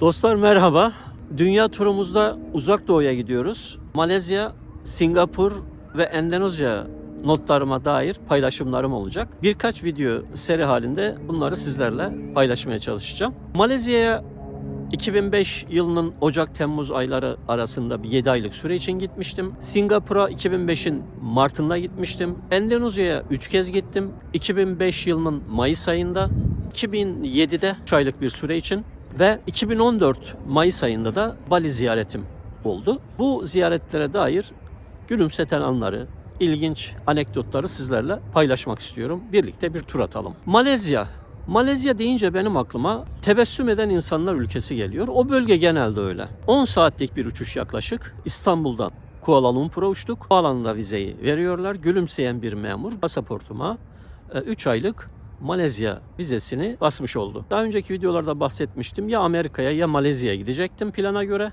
Dostlar merhaba. Dünya turumuzda uzak doğuya gidiyoruz. Malezya, Singapur ve Endonezya notlarıma dair paylaşımlarım olacak. Birkaç video seri halinde bunları sizlerle paylaşmaya çalışacağım. Malezya'ya 2005 yılının Ocak-Temmuz ayları arasında bir 7 aylık süre için gitmiştim. Singapur'a 2005'in Mart'ında gitmiştim. Endonezya'ya 3 kez gittim. 2005 yılının Mayıs ayında, 2007'de 3 aylık bir süre için ve 2014 Mayıs ayında da Bali ziyaretim oldu. Bu ziyaretlere dair gülümseten anları, ilginç anekdotları sizlerle paylaşmak istiyorum. Birlikte bir tur atalım. Malezya. Malezya deyince benim aklıma tebessüm eden insanlar ülkesi geliyor. O bölge genelde öyle. 10 saatlik bir uçuş yaklaşık. İstanbul'dan Kuala Lumpur'a uçtuk. O alanda vizeyi veriyorlar. Gülümseyen bir memur pasaportuma 3 aylık Malezya vizesini basmış oldu. Daha önceki videolarda bahsetmiştim. Ya Amerika'ya ya Malezya'ya gidecektim plana göre.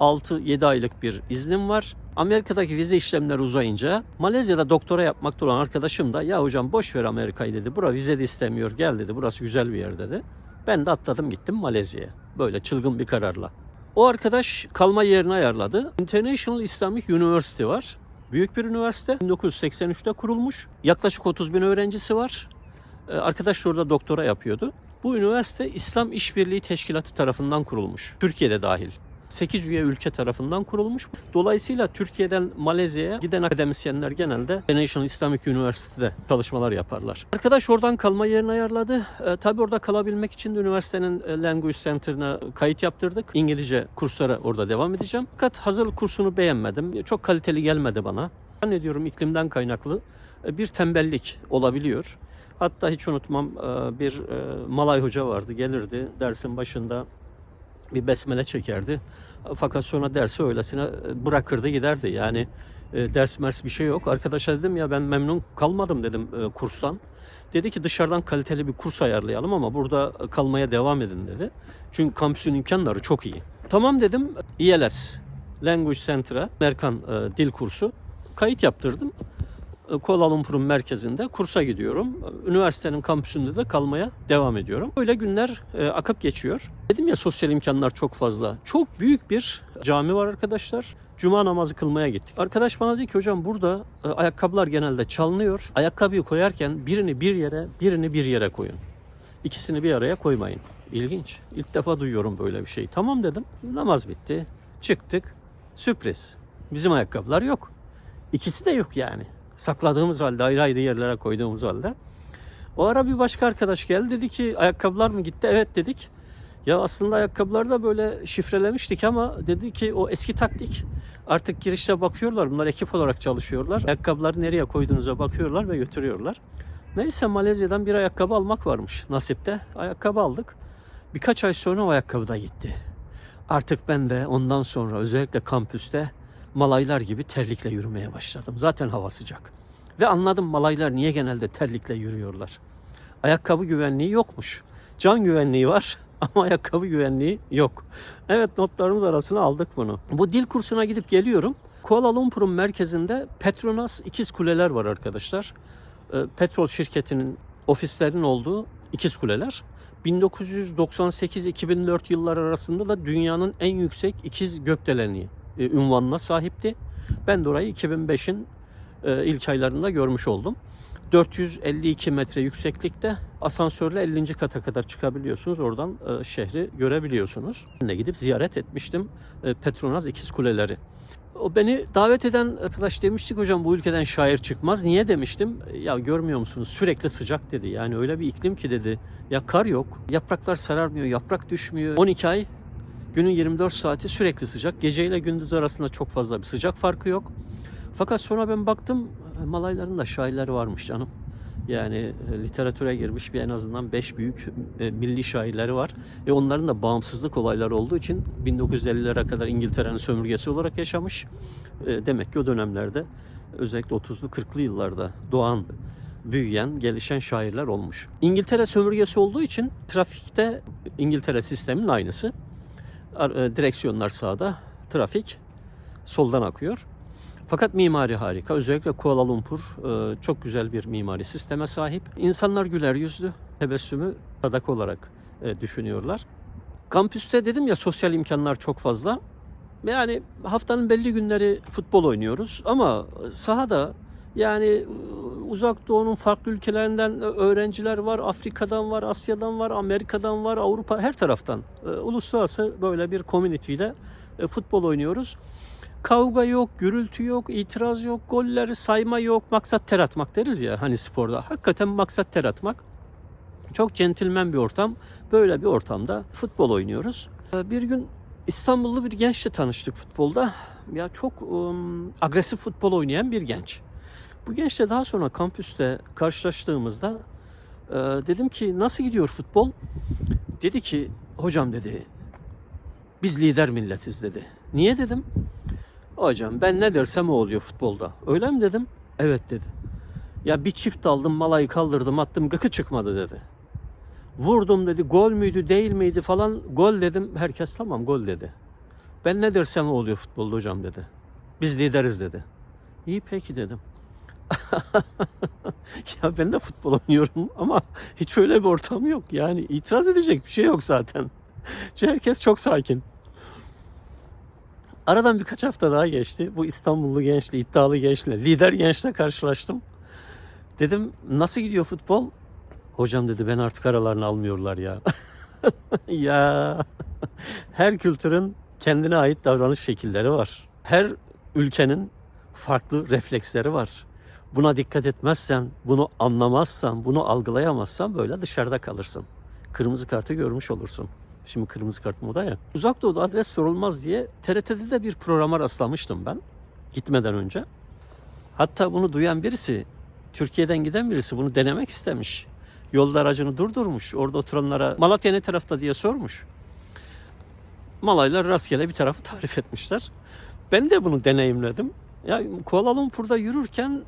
6-7 aylık bir iznim var. Amerika'daki vize işlemleri uzayınca Malezya'da doktora yapmakta olan arkadaşım da ya hocam boş ver Amerika'yı dedi. Bura vize de istemiyor gel dedi. Burası güzel bir yer dedi. Ben de atladım gittim Malezya'ya. Böyle çılgın bir kararla. O arkadaş kalma yerini ayarladı. International Islamic University var. Büyük bir üniversite. 1983'te kurulmuş. Yaklaşık 30 bin öğrencisi var. Ee, Arkadaş da orada doktora yapıyordu. Bu üniversite İslam İşbirliği Teşkilatı tarafından kurulmuş. Türkiye'de dahil. 8 üye ülke tarafından kurulmuş. Dolayısıyla Türkiye'den Malezya'ya giden akademisyenler genelde International Islamic University'de çalışmalar yaparlar. Arkadaş oradan kalma yerini ayarladı. E, tabii orada kalabilmek için de üniversitenin e, Language Center'ına kayıt yaptırdık. İngilizce kurslara orada devam edeceğim. Fakat hazırlık kursunu beğenmedim. Çok kaliteli gelmedi bana. Zannediyorum iklimden kaynaklı e, bir tembellik olabiliyor. Hatta hiç unutmam e, bir e, Malay hoca vardı gelirdi dersin başında bir besmele çekerdi. Fakat sonra dersi öylesine bırakırdı giderdi. Yani e, ders mers bir şey yok. Arkadaşa dedim ya ben memnun kalmadım dedim e, kurstan. Dedi ki dışarıdan kaliteli bir kurs ayarlayalım ama burada kalmaya devam edin dedi. Çünkü kampüsün imkanları çok iyi. Tamam dedim ILS Language Center'a Amerikan e, dil kursu kayıt yaptırdım. Kuala Lumpur'un merkezinde kursa gidiyorum. Üniversitenin kampüsünde de kalmaya devam ediyorum. Böyle günler e, akıp geçiyor. Dedim ya sosyal imkanlar çok fazla. Çok büyük bir cami var arkadaşlar. Cuma namazı kılmaya gittik. Arkadaş bana dedi ki hocam burada e, ayakkabılar genelde çalınıyor. Ayakkabıyı koyarken birini bir yere, birini bir yere koyun. İkisini bir araya koymayın. İlginç. İlk defa duyuyorum böyle bir şey. Tamam dedim. Namaz bitti. Çıktık. Sürpriz. Bizim ayakkabılar yok. İkisi de yok yani sakladığımız halde ayrı ayrı yerlere koyduğumuz halde. O ara bir başka arkadaş geldi dedi ki ayakkabılar mı gitti? Evet dedik. Ya aslında ayakkabıları da böyle şifrelemiştik ama dedi ki o eski taktik. Artık girişte bakıyorlar. Bunlar ekip olarak çalışıyorlar. Ayakkabıları nereye koyduğunuza bakıyorlar ve götürüyorlar. Neyse Malezya'dan bir ayakkabı almak varmış nasipte. Ayakkabı aldık. Birkaç ay sonra o ayakkabı da gitti. Artık ben de ondan sonra özellikle kampüste malaylar gibi terlikle yürümeye başladım. Zaten hava sıcak. Ve anladım malaylar niye genelde terlikle yürüyorlar. Ayakkabı güvenliği yokmuş. Can güvenliği var ama ayakkabı güvenliği yok. Evet notlarımız arasına aldık bunu. Bu dil kursuna gidip geliyorum. Kuala Lumpur'un merkezinde Petronas ikiz kuleler var arkadaşlar. Ee, Petrol şirketinin ofislerinin olduğu ikiz kuleler. 1998-2004 yılları arasında da dünyanın en yüksek ikiz gökdeleni e, ünvanına sahipti. Ben de orayı 2005'in e, ilk aylarında görmüş oldum. 452 metre yükseklikte asansörle 50. kata kadar çıkabiliyorsunuz. Oradan e, şehri görebiliyorsunuz. Ben de gidip ziyaret etmiştim e, Petronas İkiz Kuleleri. O beni davet eden arkadaş demiştik hocam bu ülkeden şair çıkmaz. Niye demiştim? Ya görmüyor musunuz sürekli sıcak dedi. Yani öyle bir iklim ki dedi. Ya kar yok, yapraklar sararmıyor, yaprak düşmüyor. 12 ay Günün 24 saati sürekli sıcak. Gece ile gündüz arasında çok fazla bir sıcak farkı yok. Fakat sonra ben baktım Malayların da şairleri varmış canım. Yani e, literatüre girmiş bir en azından 5 büyük e, milli şairleri var. E onların da bağımsızlık olayları olduğu için 1950'lere kadar İngiltere'nin sömürgesi olarak yaşamış. E, demek ki o dönemlerde özellikle 30'lu 40'lı yıllarda doğan büyüyen, gelişen şairler olmuş. İngiltere sömürgesi olduğu için trafikte İngiltere sisteminin aynısı. E, Direksiyonlar sağda, trafik soldan akıyor. Fakat mimari harika. Özellikle Kuala Lumpur e, çok güzel bir mimari sisteme sahip. İnsanlar güler yüzlü, tebessümü sadak olarak e, düşünüyorlar. Kampüste dedim ya sosyal imkanlar çok fazla. Yani haftanın belli günleri futbol oynuyoruz ama sahada yani uzak doğunun farklı ülkelerinden öğrenciler var, Afrika'dan var, Asya'dan var, Amerika'dan var, Avrupa her taraftan. E, Uluslararası böyle bir community ile e, futbol oynuyoruz. Kavga yok, gürültü yok, itiraz yok, golleri sayma yok, maksat ter atmak deriz ya hani sporda. Hakikaten maksat ter atmak. Çok centilmen bir ortam. Böyle bir ortamda futbol oynuyoruz. E, Bir gün İstanbullu bir gençle tanıştık futbolda. Ya çok ım, agresif futbol oynayan bir genç. Bu gençle daha sonra kampüste karşılaştığımızda e, dedim ki nasıl gidiyor futbol? Dedi ki hocam dedi biz lider milletiz dedi. Niye dedim? Hocam ben ne dersem o oluyor futbolda. Öyle mi dedim? Evet dedi. Ya bir çift aldım malayı kaldırdım attım gıkı çıkmadı dedi. Vurdum dedi gol müydü değil miydi falan gol dedim. Herkes tamam gol dedi. Ben ne dersem o oluyor futbolda hocam dedi. Biz lideriz dedi. İyi peki dedim. ya ben de futbol oynuyorum ama hiç öyle bir ortam yok. Yani itiraz edecek bir şey yok zaten. Çünkü herkes çok sakin. Aradan birkaç hafta daha geçti. Bu İstanbullu gençle, iddialı gençle, lider gençle karşılaştım. Dedim nasıl gidiyor futbol? Hocam dedi ben artık aralarını almıyorlar ya. ya her kültürün kendine ait davranış şekilleri var. Her ülkenin farklı refleksleri var. Buna dikkat etmezsen, bunu anlamazsan, bunu algılayamazsan böyle dışarıda kalırsın. Kırmızı kartı görmüş olursun. Şimdi kırmızı kart moda ya. Uzak Doğu'da adres sorulmaz diye TRT'de de bir programa rastlamıştım ben gitmeden önce. Hatta bunu duyan birisi, Türkiye'den giden birisi bunu denemek istemiş. Yolda aracını durdurmuş. Orada oturanlara Malatya ne tarafta diye sormuş. Malaylar rastgele bir tarafı tarif etmişler. Ben de bunu deneyimledim. Ya Kuala Lumpur'da yürürken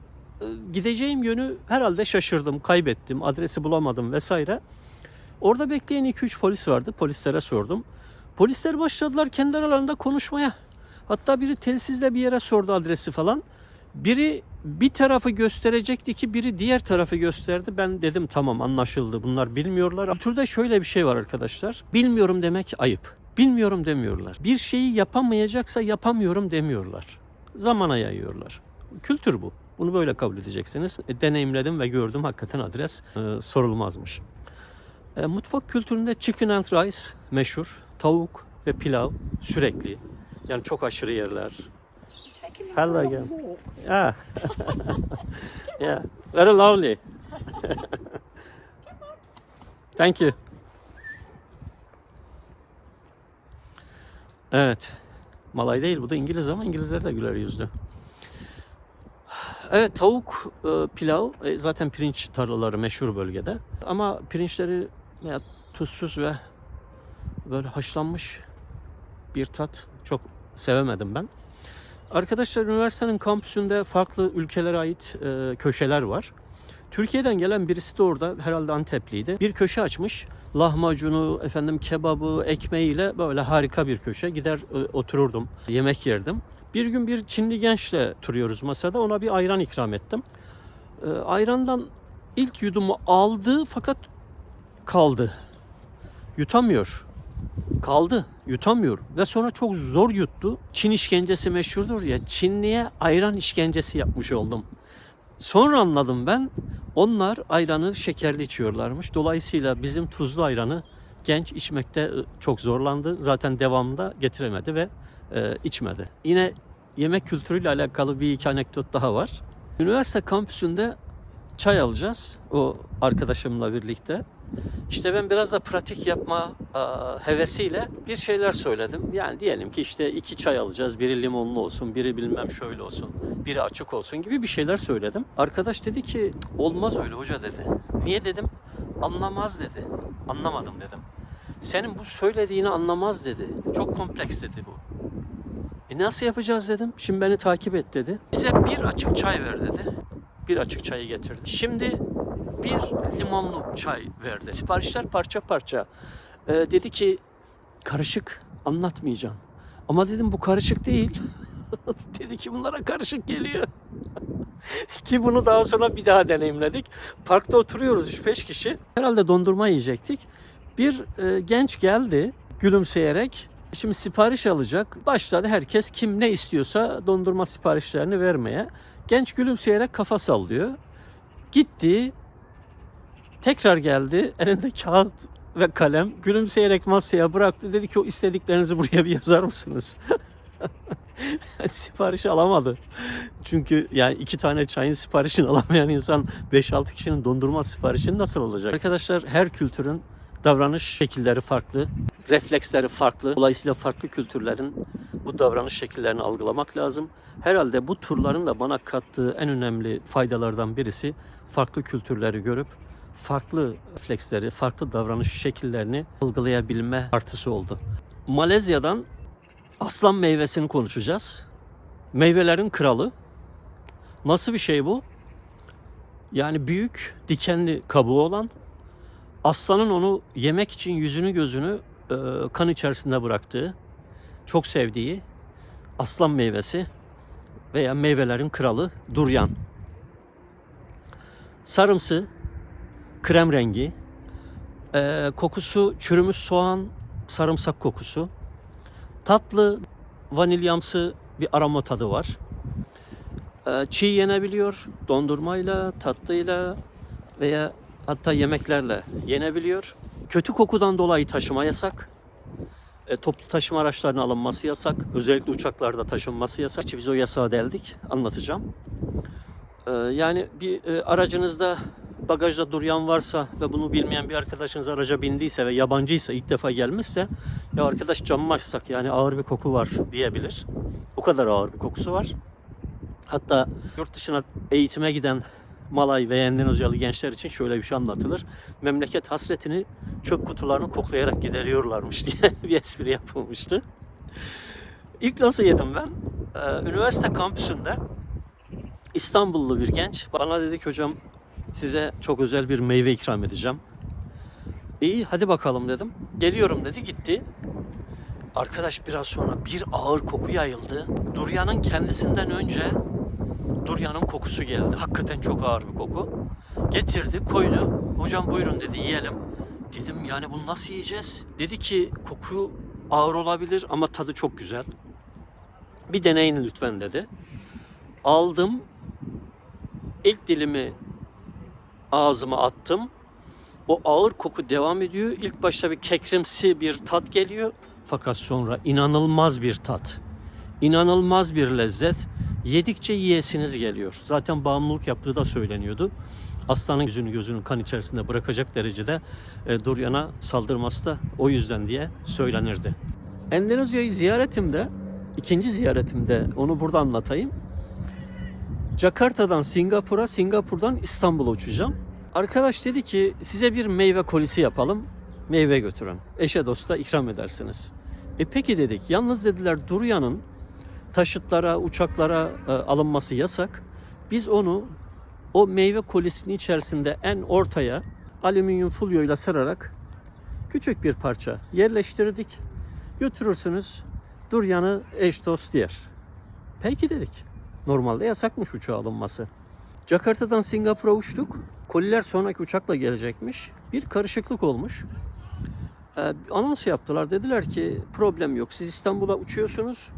gideceğim yönü herhalde şaşırdım, kaybettim, adresi bulamadım vesaire. Orada bekleyen 2-3 polis vardı. Polislere sordum. Polisler başladılar kendi aralarında konuşmaya. Hatta biri telsizle bir yere sordu adresi falan. Biri bir tarafı gösterecekti ki biri diğer tarafı gösterdi. Ben dedim tamam anlaşıldı bunlar bilmiyorlar. Kültürde şöyle bir şey var arkadaşlar. Bilmiyorum demek ayıp. Bilmiyorum demiyorlar. Bir şeyi yapamayacaksa yapamıyorum demiyorlar. Zamana yayıyorlar. Kültür bu. Bunu böyle kabul edeceksiniz. E, deneyimledim ve gördüm hakikaten adres e, sorulmazmış. E, mutfak kültüründe chicken and rice meşhur. Tavuk ve pilav sürekli. Yani çok aşırı yerler. Hello again. Yeah. yeah. Very lovely. Thank you. Evet. Malay değil bu da İngiliz ama İngilizler de güler yüzlü. Evet tavuk e, pilav e, zaten pirinç tarlaları meşhur bölgede. Ama pirinçleri ya, tuzsuz ve böyle haşlanmış bir tat çok sevemedim ben. Arkadaşlar üniversitenin kampüsünde farklı ülkelere ait e, köşeler var. Türkiye'den gelen birisi de orada herhalde Antepliydi. Bir köşe açmış. Lahmacunu, efendim kebabı, ekmeğiyle böyle harika bir köşe. Gider e, otururdum, yemek yerdim. Bir gün bir Çinli gençle oturuyoruz masada. Ona bir ayran ikram ettim. E, ayrandan ilk yudumu aldı fakat kaldı. Yutamıyor. Kaldı. Yutamıyor. Ve sonra çok zor yuttu. Çin işkencesi meşhurdur ya. Çinliye ayran işkencesi yapmış oldum. Sonra anladım ben. Onlar ayranı şekerli içiyorlarmış. Dolayısıyla bizim tuzlu ayranı genç içmekte e, çok zorlandı. Zaten devamında getiremedi ve e, içmedi. Yine yemek kültürüyle alakalı bir iki anekdot daha var. Üniversite kampüsünde çay alacağız o arkadaşımla birlikte. İşte ben biraz da pratik yapma aa, hevesiyle bir şeyler söyledim. Yani diyelim ki işte iki çay alacağız. Biri limonlu olsun, biri bilmem şöyle olsun, biri açık olsun gibi bir şeyler söyledim. Arkadaş dedi ki olmaz öyle hoca dedi. Niye dedim? Anlamaz dedi. Anlamadım dedim. Senin bu söylediğini anlamaz dedi. Çok kompleks dedi bu. E nasıl yapacağız dedim. Şimdi beni takip et dedi. Bize bir açık çay ver dedi. Bir açık çayı getirdi. Şimdi bir limonlu çay verdi. Siparişler parça parça. Ee, dedi ki karışık anlatmayacağım. Ama dedim bu karışık değil. dedi ki bunlara karışık geliyor. ki bunu daha sonra bir daha deneyimledik. Parkta oturuyoruz 3-5 kişi. Herhalde dondurma yiyecektik. Bir e, genç geldi. gülümseyerek şimdi sipariş alacak. Başladı herkes kim ne istiyorsa dondurma siparişlerini vermeye. Genç gülümseyerek kafa sallıyor. Gitti. Tekrar geldi. Elinde kağıt ve kalem gülümseyerek masaya bıraktı. Dedi ki o istediklerinizi buraya bir yazar mısınız? Sipariş alamadı. Çünkü yani iki tane çayın siparişini alamayan insan 5-6 kişinin dondurma siparişini nasıl olacak? Arkadaşlar her kültürün davranış şekilleri farklı, refleksleri farklı. Dolayısıyla farklı kültürlerin bu davranış şekillerini algılamak lazım. Herhalde bu turların da bana kattığı en önemli faydalardan birisi farklı kültürleri görüp farklı refleksleri, farklı davranış şekillerini algılayabilme artısı oldu. Malezya'dan aslan meyvesini konuşacağız. Meyvelerin kralı. Nasıl bir şey bu? Yani büyük dikenli kabuğu olan aslanın onu yemek için yüzünü gözünü e, kan içerisinde bıraktığı, çok sevdiği aslan meyvesi veya meyvelerin kralı duryan. Sarımsı, krem rengi, e, kokusu çürümüş soğan, sarımsak kokusu. Tatlı, vanilyamsı bir aroma tadı var. E, çiğ yenebiliyor, dondurmayla, tatlıyla veya hatta yemeklerle yenebiliyor. Kötü kokudan dolayı taşıma yasak. E, toplu taşıma araçlarının alınması yasak. Özellikle uçaklarda taşınması yasak. Biz o yasağı deldik. Anlatacağım. E, yani bir e, aracınızda bagajda duryan varsa ve bunu bilmeyen bir arkadaşınız araca bindiyse ve yabancıysa ilk defa gelmişse ya arkadaş camımı açsak yani ağır bir koku var diyebilir. O kadar ağır bir kokusu var. Hatta yurt dışına eğitime giden Malay ve Endonezyalı gençler için şöyle bir şey anlatılır. Memleket hasretini çöp kutularını koklayarak gideriyorlarmış diye bir espri yapılmıştı. İlk nasıl yedim ben? Ee, üniversite kampüsünde İstanbullu bir genç bana dedi ki hocam size çok özel bir meyve ikram edeceğim. İyi hadi bakalım dedim. Geliyorum dedi gitti. Arkadaş biraz sonra bir ağır koku yayıldı. Duryanın kendisinden önce Duryanın kokusu geldi. Hakikaten çok ağır bir koku. Getirdi, koydu. Hocam buyurun dedi yiyelim. Dedim yani bunu nasıl yiyeceğiz? Dedi ki koku ağır olabilir ama tadı çok güzel. Bir deneyin lütfen dedi. Aldım. İlk dilimi ağzıma attım. O ağır koku devam ediyor. İlk başta bir kekrimsi bir tat geliyor. Fakat sonra inanılmaz bir tat. İnanılmaz bir lezzet. Yedikçe yiyesiniz geliyor. Zaten bağımlılık yaptığı da söyleniyordu. Aslanın yüzünü gözünü kan içerisinde bırakacak derecede e, Duryan'a saldırması da o yüzden diye söylenirdi. Endonezya'yı ziyaretimde, ikinci ziyaretimde onu burada anlatayım. Jakarta'dan Singapur'a, Singapur'dan İstanbul'a uçacağım. Arkadaş dedi ki size bir meyve kolisi yapalım, meyve götürün. Eşe dosta ikram edersiniz. E peki dedik. Yalnız dediler Duryan'ın taşıtlara, uçaklara e, alınması yasak. Biz onu o meyve kolisinin içerisinde en ortaya alüminyum folyoyla sararak küçük bir parça yerleştirdik. Götürürsünüz Duryan'ı eş dost yer. Peki dedik. Normalde yasakmış uçağa alınması. Jakarta'dan Singapur'a uçtuk. Koliler sonraki uçakla gelecekmiş. Bir karışıklık olmuş. Ee, anons yaptılar. Dediler ki problem yok. Siz İstanbul'a uçuyorsunuz.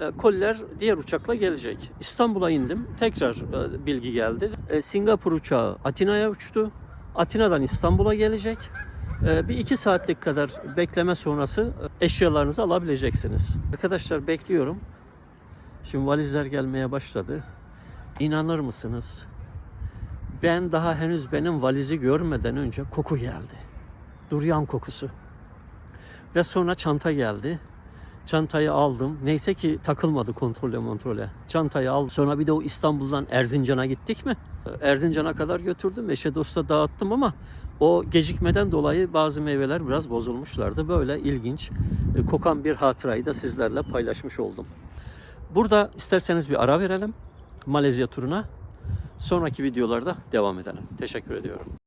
Ee, koliler diğer uçakla gelecek. İstanbul'a indim. Tekrar e, bilgi geldi. Ee, Singapur uçağı Atina'ya uçtu. Atina'dan İstanbul'a gelecek. Bir iki saatlik kadar bekleme sonrası e, eşyalarınızı alabileceksiniz. Arkadaşlar bekliyorum. Şimdi valizler gelmeye başladı. İnanır mısınız? Ben daha henüz benim valizi görmeden önce koku geldi. Duryan kokusu. Ve sonra çanta geldi. Çantayı aldım. Neyse ki takılmadı kontrole kontrole. Çantayı aldım. Sonra bir de o İstanbul'dan Erzincan'a gittik mi? Erzincan'a kadar götürdüm. Eşe dosta dağıttım ama o gecikmeden dolayı bazı meyveler biraz bozulmuşlardı. Böyle ilginç, e, kokan bir hatırayı da sizlerle paylaşmış oldum. Burada isterseniz bir ara verelim Malezya turuna. Sonraki videolarda devam edelim. Teşekkür ediyorum.